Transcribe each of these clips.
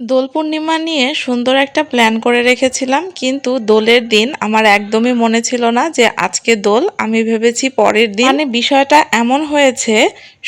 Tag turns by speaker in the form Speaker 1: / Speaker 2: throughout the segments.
Speaker 1: দোল পূর্ণিমা নিয়ে সুন্দর একটা প্ল্যান করে রেখেছিলাম, কিন্তু দোলের দিন আমার একদমই মনে ছিল না যে আজকে দোল। আমি ভেবেছি পরের দিন। মানে বিষয়টা এমন হয়েছে,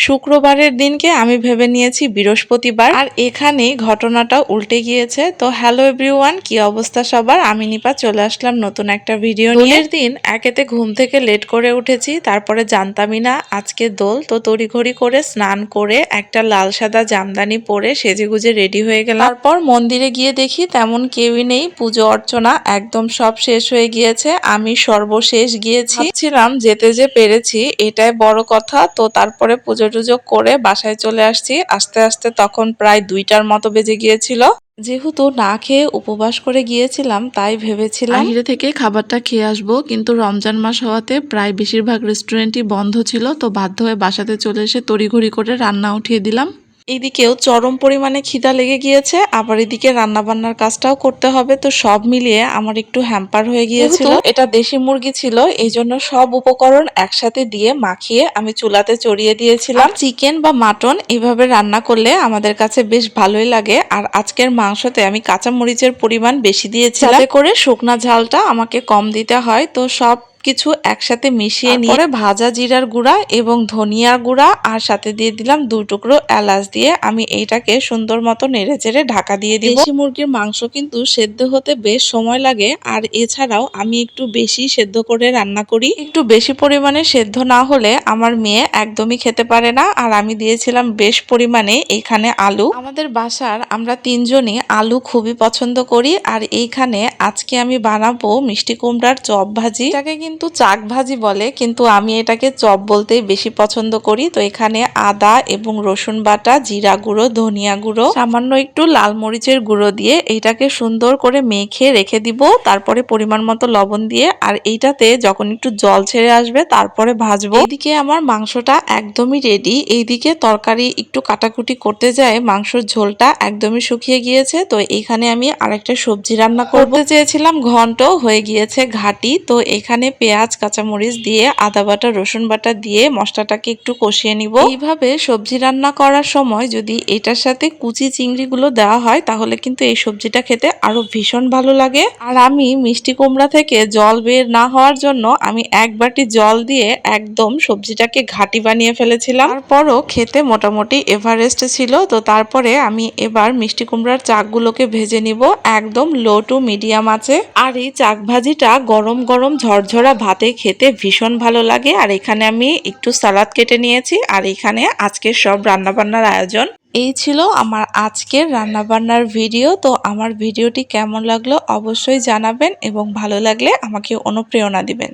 Speaker 1: শুক্রবারের দিনকে আমি ভেবে নিয়েছি বৃহস্পতিবার। আর এখানে ঘটনাটা উল্টে গিয়েছে। তো হ্যালো এভরিওয়ান কি অবস্থা সবার? আমি নিপা চলে আসলাম নতুন একটা ভিডিও দোলের দিন একেতে ঘুম থেকে লেট করে উঠেছি, তারপরে জানতামই না আজকে দোল। তো তড়িঘড়ি করে স্নান করে একটা লাল সাদা জামদানি পরে সেজেগুজে রেডি হয়ে গেলাম। তারপর মন্দিরে গিয়ে দেখি তেমন কেউই নেই, পুজো অর্চনা একদম সব শেষ হয়ে গিয়েছে, আমি সর্বশেষ গিয়েছি। ভাবছিলাম যেতে যে পেরেছি, এটাই বড় কথা, তো তারপরে পুজো টুজো করে বাসায় চলে আসছি। আস্তে আস্তে তখন প্রায় দুইটার মতো বেজে গিয়েছিল। যেহেতু না খেয়ে উপবাস করে গিয়েছিলাম, তাই ভেবেছিলাম বাইরে থেকে খাবারটা খেয়ে আসব, কিন্তু রমজান মাস হওয়াতে প্রায় বেশিরভাগ রেস্টুরেন্টই বন্ধ ছিল, তো বাধ্য হয়ে বাসাতে চলে এসে তড়িঘড়ি করে রান্না উঠিয়ে দিলাম। এইদিকেও চরম পরিমাণে খিদা লেগে গিয়েছে আবার এদিকে রান্না বান্নার কাজটাও করতে হবে। তো সব মিলিয়ে আমার একটু হ্যাম্পার হয়ে গিয়েছিল। এটা দেশি মুরগি ছিল এই জন্য সব উপকরণ একসাথে দিয়ে মাখিয়ে আমি চুলাতে চড়িয়ে দিয়েছিলাম। চিকেন বা মাটন এইভাবে রান্না করলে আমাদের কাছে বেশ ভালোই লাগে। আর আজকের মাংসতে আমি কাঁচা মরিচের পরিমাণ বেশি দিয়েছিলাম। যাতে করে শুকনা ঝালটা আমাকে কম দিতে হয়। তো সব কিছু একসাথে মিশিয়ে নিয়ে ভাজা জিরার গুঁড়া এবং ধনিয়ার গুঁড়া আর সাথে দিয়ে দিলাম দু টুকরো এলাচ দিয়ে আমি এইটাকে সুন্দর মতো নেড়ে চেড়ে ঢাকা দিয়ে দিই দেশি মুরগির মাংস কিন্তু সেদ্ধ হতে বেশ সময় লাগে আর এছাড়াও আমি একটু বেশি সেদ্ধ করে রান্না করি। একটু বেশি পরিমাণে সেদ্ধ না হলে আমার মেয়ে একদমই খেতে পারে না আর আমি দিয়েছিলাম বেশ পরিমাণে এখানে আলু। আমাদের বাসার আমরা তিনজনই আলু খুবই পছন্দ করি আর এইখানে আজকে আমি বানাবো মিষ্টি কুমড়ার চপ ভাজি। এটাকে কিন্তু চাক ভাজি বলে কিন্তু আমি এটাকে চপ বলতেই বেশি পছন্দ করি। তো এখানে আদা এবং রসুন বাটা জিরা গুঁড়ো ধনিয়া গুঁড়ো সামান্য একটু লাল মরিচের গুঁড়ো দিয়ে এইটাকে সুন্দর করে মেখে রেখে দিব। তারপরে পরিমাণ মতো লবণ দিয়ে আর এইটাতে যখন একটু জল ছেড়ে আসবে তারপরে ভাজবো। এদিকে আমার মাংসটা একদমই রেডি এইদিকে তরকারি একটু কাটাকুটি করতে যায় মাংসর ঝোলটা একদমই শুকিয়ে গিয়েছে। তো এখানে আমি আরেকটা সবজি রান্না করতে চেয়েছিলাম ঘন্ট হয়ে গিয়েছে ঘাটি। তো এখানে পেঁয়াজ কাঁচামরিচ দিয়ে আদা বাটা, রসুন বাটা দিয়ে মশলাটাকে একটু কষিয়ে নিব। এইভাবে সবজি রান্না করার সময় যদি এটার সাথে কুচি চিংড়িগুলো দেওয়া হয়, তাহলে কিন্তু এই সবজিটা খেতে আরও ভীষণ ভালো লাগে। আর আমি মিষ্টি কুমড়া থেকে জল বের না হওয়ার জন্য আমি এক বাটি জল দিয়ে একদম সবজিটাকে ঘাটি বানিয়ে ফেলেছিলাম। তারপরও খেতে মোটামুটি এভারেস্ট ছিল। তো তারপরে আমি এবার মিষ্টি কুমড়ার চাকগুলোকে ভেজে নিব। একদম লো টু মিডিয়াম আছে। আর এই চাক ভাজিটা গরম গরম ঝরঝরা আমরা খেতে ভীষণ ভালো লাগে। আর এখানে আমি একটু সালাদ কেটে নিয়েছি। আর এখানে আজকের সব রান্নাবান্নার আয়োজন। এই ছিল আমার আজকের রান্নাবান্নার ভিডিও। তো আমার ভিডিওটি কেমন লাগল অবশ্যই জানাবেন এবং ভালো লাগলে আমাকে অনুপ্রেরণা দিবেন।